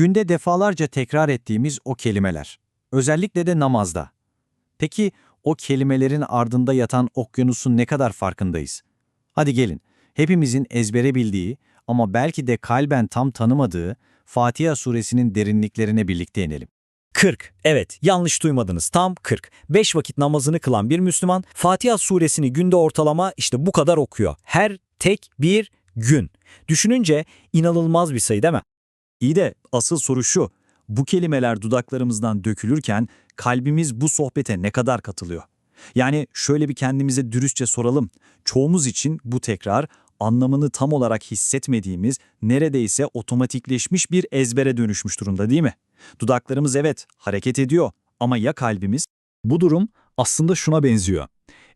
Günde defalarca tekrar ettiğimiz o kelimeler. Özellikle de namazda. Peki o kelimelerin ardında yatan okyanusun ne kadar farkındayız? Hadi gelin, hepimizin ezbere bildiği ama belki de kalben tam tanımadığı Fatiha suresinin derinliklerine birlikte inelim. 40. Evet, yanlış duymadınız. Tam 40. 5 vakit namazını kılan bir Müslüman Fatiha suresini günde ortalama işte bu kadar okuyor. Her tek bir gün. Düşününce inanılmaz bir sayı değil mi? İyi de asıl soru şu. Bu kelimeler dudaklarımızdan dökülürken kalbimiz bu sohbete ne kadar katılıyor? Yani şöyle bir kendimize dürüstçe soralım. Çoğumuz için bu tekrar anlamını tam olarak hissetmediğimiz, neredeyse otomatikleşmiş bir ezbere dönüşmüş durumda değil mi? Dudaklarımız evet hareket ediyor ama ya kalbimiz? Bu durum aslında şuna benziyor.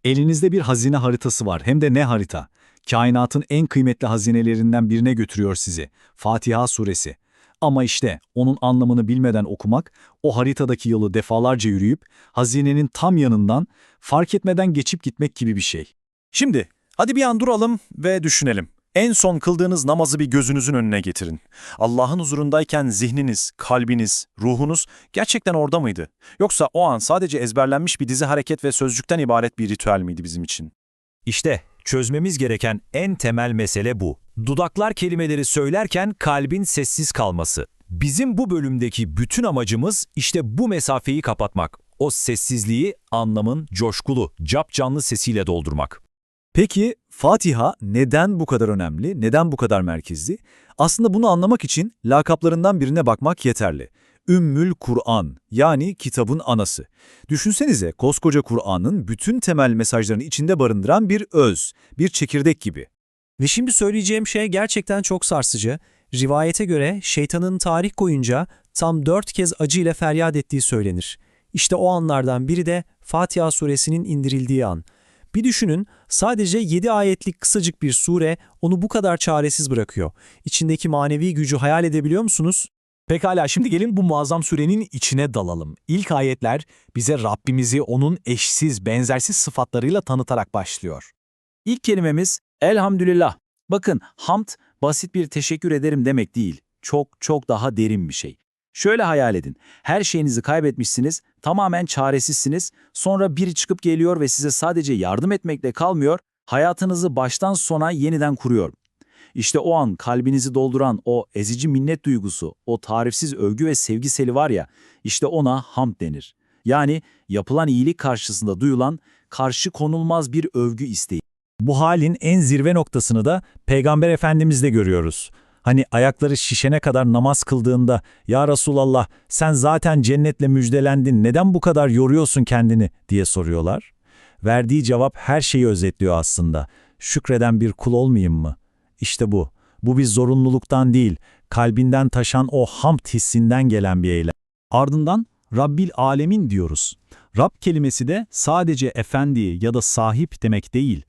Elinizde bir hazine haritası var hem de ne harita? Kainatın en kıymetli hazinelerinden birine götürüyor sizi. Fatiha suresi. Ama işte onun anlamını bilmeden okumak, o haritadaki yolu defalarca yürüyüp hazinenin tam yanından fark etmeden geçip gitmek gibi bir şey. Şimdi hadi bir an duralım ve düşünelim. En son kıldığınız namazı bir gözünüzün önüne getirin. Allah'ın huzurundayken zihniniz, kalbiniz, ruhunuz gerçekten orada mıydı? Yoksa o an sadece ezberlenmiş bir dizi hareket ve sözcükten ibaret bir ritüel miydi bizim için? İşte çözmemiz gereken en temel mesele bu. Dudaklar kelimeleri söylerken kalbin sessiz kalması. Bizim bu bölümdeki bütün amacımız işte bu mesafeyi kapatmak. O sessizliği anlamın coşkulu, capcanlı sesiyle doldurmak. Peki Fatiha neden bu kadar önemli, neden bu kadar merkezli? Aslında bunu anlamak için lakaplarından birine bakmak yeterli. Ümmül Kur'an yani kitabın anası. Düşünsenize koskoca Kur'an'ın bütün temel mesajlarını içinde barındıran bir öz, bir çekirdek gibi. Ve şimdi söyleyeceğim şey gerçekten çok sarsıcı. Rivayete göre şeytanın tarih boyunca tam dört kez acıyla feryat ettiği söylenir. İşte o anlardan biri de Fatiha suresinin indirildiği an. Bir düşünün, sadece 7 ayetlik kısacık bir sure onu bu kadar çaresiz bırakıyor. İçindeki manevi gücü hayal edebiliyor musunuz? Pekala şimdi gelin bu muazzam sürenin içine dalalım. İlk ayetler bize Rabbimizi onun eşsiz, benzersiz sıfatlarıyla tanıtarak başlıyor. İlk kelimemiz elhamdülillah. Bakın hamd basit bir teşekkür ederim demek değil. Çok çok daha derin bir şey. Şöyle hayal edin. Her şeyinizi kaybetmişsiniz, tamamen çaresizsiniz. Sonra biri çıkıp geliyor ve size sadece yardım etmekle kalmıyor, hayatınızı baştan sona yeniden kuruyor. İşte o an kalbinizi dolduran o ezici minnet duygusu, o tarifsiz övgü ve sevgi seli var ya, işte ona hamd denir. Yani yapılan iyilik karşısında duyulan karşı konulmaz bir övgü isteği. Bu halin en zirve noktasını da Peygamber Efendimiz'de görüyoruz. Hani ayakları şişene kadar namaz kıldığında, ''Ya Resulallah sen zaten cennetle müjdelendin, neden bu kadar yoruyorsun kendini?'' diye soruyorlar. Verdiği cevap her şeyi özetliyor aslında. Şükreden bir kul olmayayım mı? İşte bu. Bu bir zorunluluktan değil, kalbinden taşan o hamd hissinden gelen bir eylem. Ardından Rabbil Alemin diyoruz. Rab kelimesi de sadece efendi ya da sahip demek değil.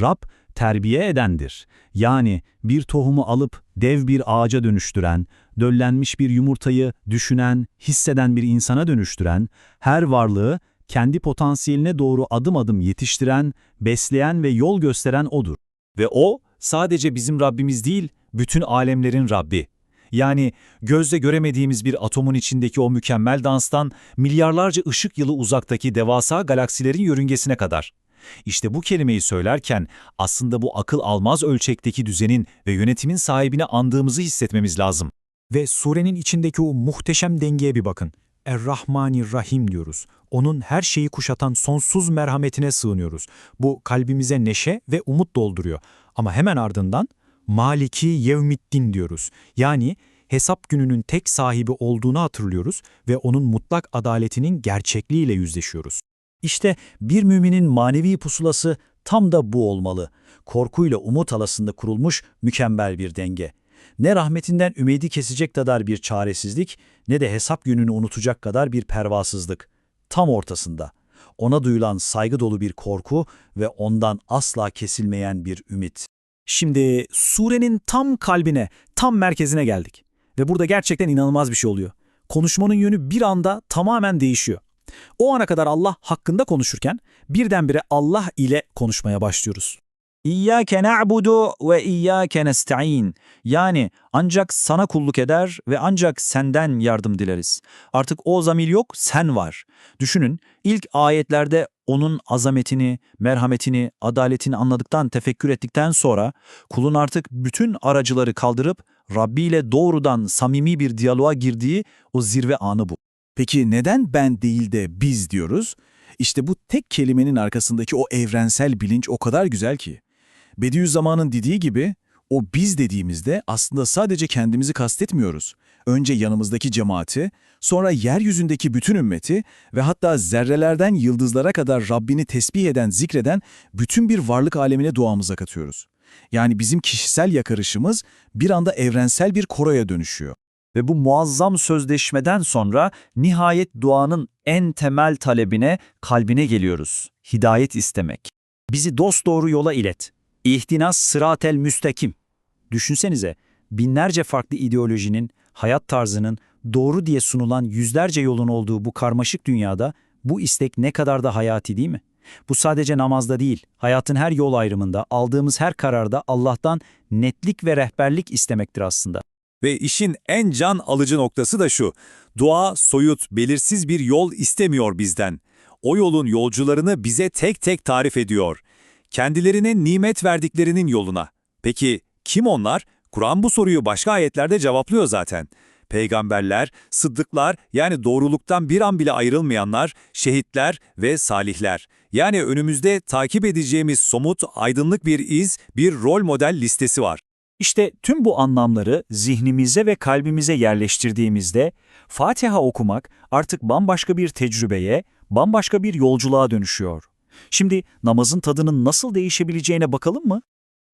Rab terbiye edendir. Yani bir tohumu alıp dev bir ağaca dönüştüren, döllenmiş bir yumurtayı düşünen, hisseden bir insana dönüştüren, her varlığı kendi potansiyeline doğru adım adım yetiştiren, besleyen ve yol gösteren O'dur. Ve O sadece bizim Rabbimiz değil, bütün alemlerin Rabbi. Yani gözle göremediğimiz bir atomun içindeki o mükemmel danstan milyarlarca ışık yılı uzaktaki devasa galaksilerin yörüngesine kadar. İşte bu kelimeyi söylerken aslında bu akıl almaz ölçekteki düzenin ve yönetimin sahibini andığımızı hissetmemiz lazım. Ve surenin içindeki o muhteşem dengeye bir bakın. Er-Rahmanir-Rahim diyoruz. Onun her şeyi kuşatan sonsuz merhametine sığınıyoruz. Bu kalbimize neşe ve umut dolduruyor. Ama hemen ardından Maliki Yevmiddin diyoruz. Yani hesap gününün tek sahibi olduğunu hatırlıyoruz ve onun mutlak adaletinin gerçekliğiyle yüzleşiyoruz. İşte bir müminin manevi pusulası tam da bu olmalı. Korkuyla umut arasında kurulmuş mükemmel bir denge. Ne rahmetinden ümidi kesecek kadar bir çaresizlik, ne de hesap gününü unutacak kadar bir pervasızlık. Tam ortasında. Ona duyulan saygı dolu bir korku ve ondan asla kesilmeyen bir ümit. Şimdi surenin tam kalbine, tam merkezine geldik. Ve burada gerçekten inanılmaz bir şey oluyor. Konuşmanın yönü bir anda tamamen değişiyor. O ana kadar Allah hakkında konuşurken birdenbire Allah ile konuşmaya başlıyoruz. İyyâke na'budu ve iyyâke nesta'in. Yani ancak sana kulluk eder ve ancak senden yardım dileriz. Artık o zamir yok, sen var. Düşünün, ilk ayetlerde onun azametini, merhametini, adaletini anladıktan, tefekkür ettikten sonra kulun artık bütün aracıları kaldırıp Rabbi ile doğrudan samimi bir diyaloğa girdiği o zirve anı bu. Peki neden ben değil de biz diyoruz? İşte bu tek kelimenin arkasındaki o evrensel bilinç o kadar güzel ki. Bediüzzaman'ın dediği gibi o biz dediğimizde aslında sadece kendimizi kastetmiyoruz. Önce yanımızdaki cemaati, sonra yeryüzündeki bütün ümmeti ve hatta zerrelerden yıldızlara kadar Rabbini tesbih eden, zikreden bütün bir varlık alemine duamıza katıyoruz. Yani bizim kişisel yakarışımız bir anda evrensel bir koroya dönüşüyor. Ve bu muazzam sözleşmeden sonra nihayet duanın en temel talebine, kalbine geliyoruz. Hidayet istemek. Bizi dosdoğru yola ilet. İhtinas sıratel müstakim. Düşünsenize, binlerce farklı ideolojinin, hayat tarzının doğru diye sunulan yüzlerce yolun olduğu bu karmaşık dünyada bu istek ne kadar da hayati değil mi? Bu sadece namazda değil, hayatın her yol ayrımında, aldığımız her kararda Allah'tan netlik ve rehberlik istemektir aslında. Ve işin en can alıcı noktası da şu. Dua, soyut, belirsiz bir yol istemiyor bizden. O yolun yolcularını bize tek tek tarif ediyor. Kendilerine nimet verdiklerinin yoluna. Peki kim onlar? Kur'an bu soruyu başka ayetlerde cevaplıyor zaten. Peygamberler, sıddıklar yani doğruluktan bir an bile ayrılmayanlar, şehitler ve salihler. Yani önümüzde takip edeceğimiz somut, aydınlık bir iz, bir rol model listesi var. İşte tüm bu anlamları zihnimize ve kalbimize yerleştirdiğimizde Fatiha okumak artık bambaşka bir tecrübeye, bambaşka bir yolculuğa dönüşüyor. Şimdi namazın tadının nasıl değişebileceğine bakalım mı?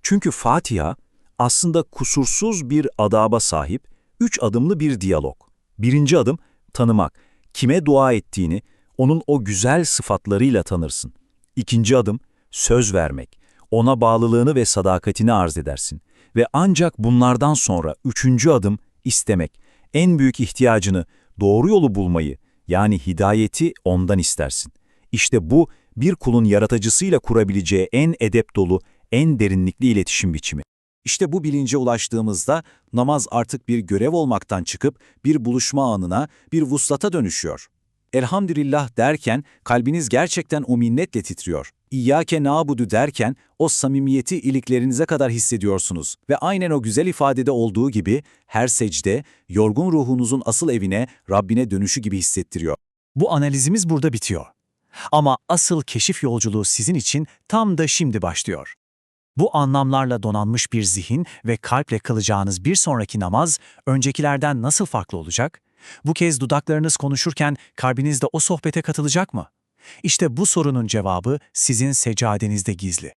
Çünkü Fatiha aslında kusursuz bir adaba sahip, üç adımlı bir diyalog. Birinci adım tanımak. Kime dua ettiğini, onun o güzel sıfatlarıyla tanırsın. İkinci adım söz vermek. Ona bağlılığını ve sadakatini arz edersin. Ve ancak bunlardan sonra üçüncü adım istemek. En büyük ihtiyacını, doğru yolu bulmayı, yani hidayeti ondan istersin. İşte bu bir kulun yaratıcısıyla kurabileceği en edep dolu, en derinlikli iletişim biçimi. İşte bu bilince ulaştığımızda namaz artık bir görev olmaktan çıkıp bir buluşma anına, bir vuslata dönüşüyor. Elhamdülillah derken kalbiniz gerçekten o minnetle titriyor. İyyâke nâbudu derken o samimiyeti iliklerinize kadar hissediyorsunuz ve aynen o güzel ifadede olduğu gibi her secde yorgun ruhunuzun asıl evine, Rabbine dönüşü gibi hissettiriyor. Bu analizimiz burada bitiyor. Ama asıl keşif yolculuğu sizin için tam da şimdi başlıyor. Bu anlamlarla donanmış bir zihin ve kalple kılacağınız bir sonraki namaz öncekilerden nasıl farklı olacak? Bu kez dudaklarınız konuşurken kalbiniz de o sohbete katılacak mı? İşte bu sorunun cevabı sizin seccadenizde gizli.